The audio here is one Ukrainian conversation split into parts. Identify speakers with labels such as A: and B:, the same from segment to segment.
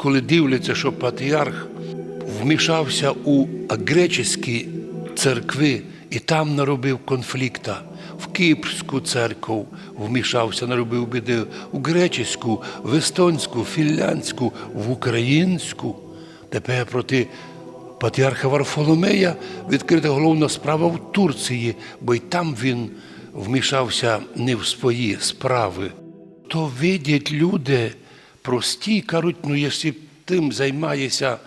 A: коли дивляться, що патріарх вмішався у греческі церкви і там наробив конфлікта. В Кіпрську церкву вмішався, наробив біди, у гречеську, в естонську, фінляндську, в українську. Тепер проти патріарха Варфоломея відкрита головна справа в Турції, бо й там він вмішався не в свої справи. То видять люди прості, кажуть, ну якщо тим займається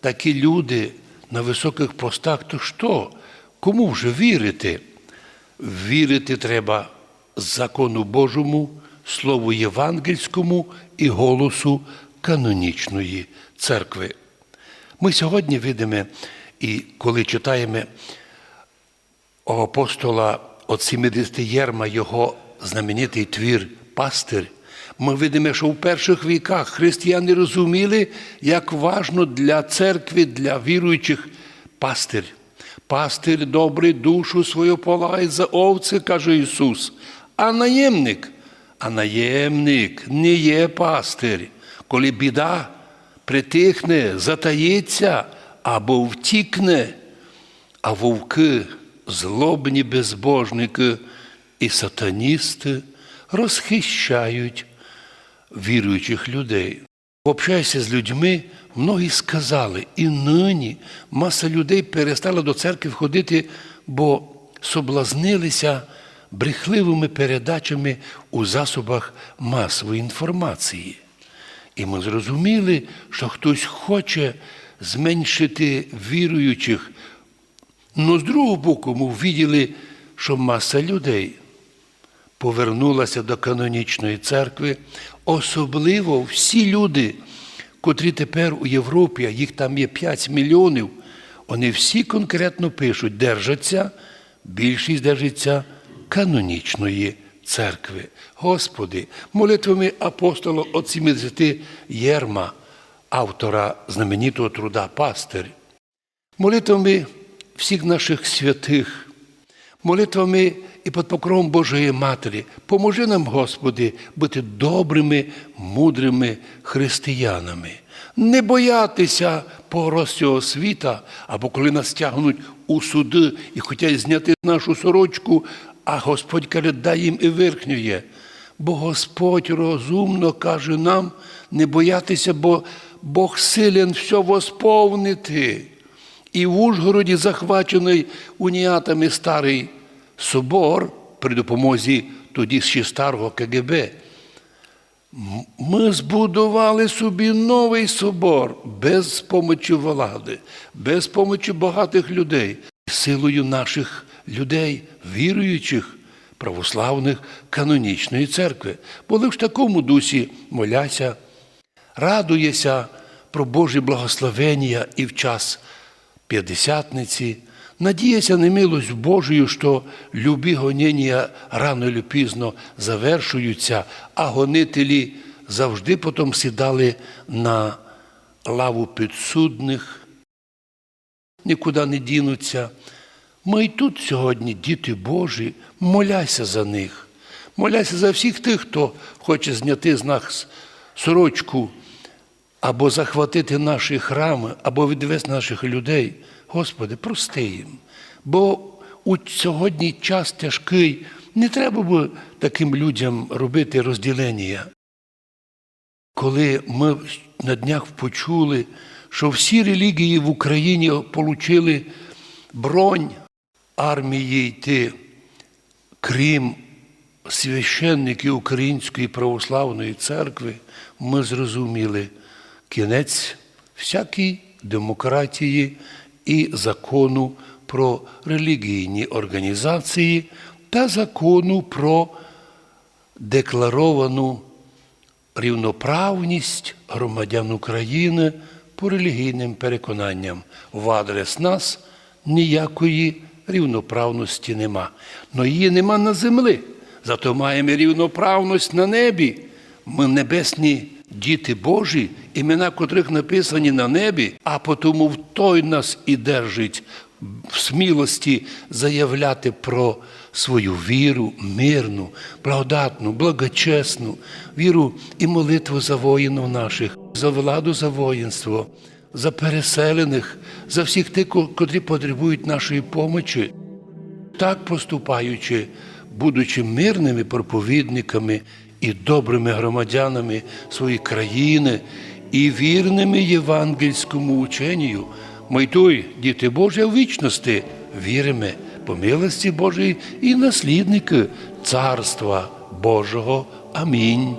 A: такі люди на високих постах, то що? Кому вже вірити? Вірити треба закону Божому, Слову Євангельському і голосу канонічної церкви. Ми сьогодні видимо, і коли читаємо апостола от 70 Єрма його знаменитий твір Пастир, ми видимо, що в перших віках християни розуміли, як важно для церкви, для віруючих пастир. Пастир добрий душу свою полає за овці, каже Ісус. А наємник, а наємник не є пастир. Коли біда притихне, затаїться або втікне, а вовки, злобні безбожники і сатаністи розхищають віруючих людей. Общаюся з людьми, многі сказали, і нині маса людей перестала до церкви ходити, бо соблазнилися брехливими передачами у засобах масової інформації. І ми зрозуміли, що хтось хоче зменшити віруючих. Ну, з другого боку, ми ввіділи, що маса людей повернулася до канонічної церкви, особливо всі люди, котрі тепер у Європі, а їх там є 5 мільйонів, вони всі конкретно пишуть, держаться, більшість держиться канонічної церкви. Господи, молитвами апостола от 70 Єрма, автора знаменитого труда Пастир, молитвами всіх наших святих, молитвами і під покровом Божої Матері. Поможи нам, Господи, бути добрими, мудрими християнами, не боятися погроз цього світа, або коли нас тягнуть у суди і хочуть зняти нашу сорочку, а Господь каже, дай їм і верхнює. Бо Господь розумно каже нам не боятися, бо Бог силен все восповнити. І в Ужгороді захвачений уніатами старий собор при допомозі тоді ще старого КГБ. Ми збудували собі новий собор без помочі влади, без помочі багатих людей, силою наших людей, віруючих, православних канонічної церкви. Були в такому дусі моляся, радуєся про Божі благословення і в час п'ятдесятниці, надіяся на милость Божию, що любі гоніння рано чи пізно завершуються, а гонителі завжди потім сідали на лаву підсудних, нікуди не дінуться. Ми й тут сьогодні, діти Божі, моляйся за них. Моляйся за всіх тих, хто хоче зняти з нас сорочку або захватити наші храми, або відвести наших людей. Господи, прости їм. Бо у сьогодні час тяжкий, не треба було таким людям робити розділення. Коли ми на днях почули, що всі релігії в Україні отримали бронь армії йти, крім священників Української православної церкви, ми зрозуміли кінець всякій демократії і закону про релігійні організації та закону про декларовану рівноправність громадян України по релігійним переконанням. В адрес нас ніякої рівноправності нема. Но її нема на землі. Зато маємо рівноправність на небі. Ми небесні діти Божі, імена котрих написані на небі, а потому в той нас і держить в смілості заявляти про свою віру, мирну, благодатну, благочесну, віру і молитву за воїнів наших. за владу, за воїнство, за переселених, за всіх тих, котрі потребують нашої помочі. Так поступаючи, будучи мирними проповідниками і добрими громадянами своєї країни і вірними євангельському ученню, Майтуй, діти Божі, в вічності віримо по милості Божої і наслідники Царства Божого. Амінь.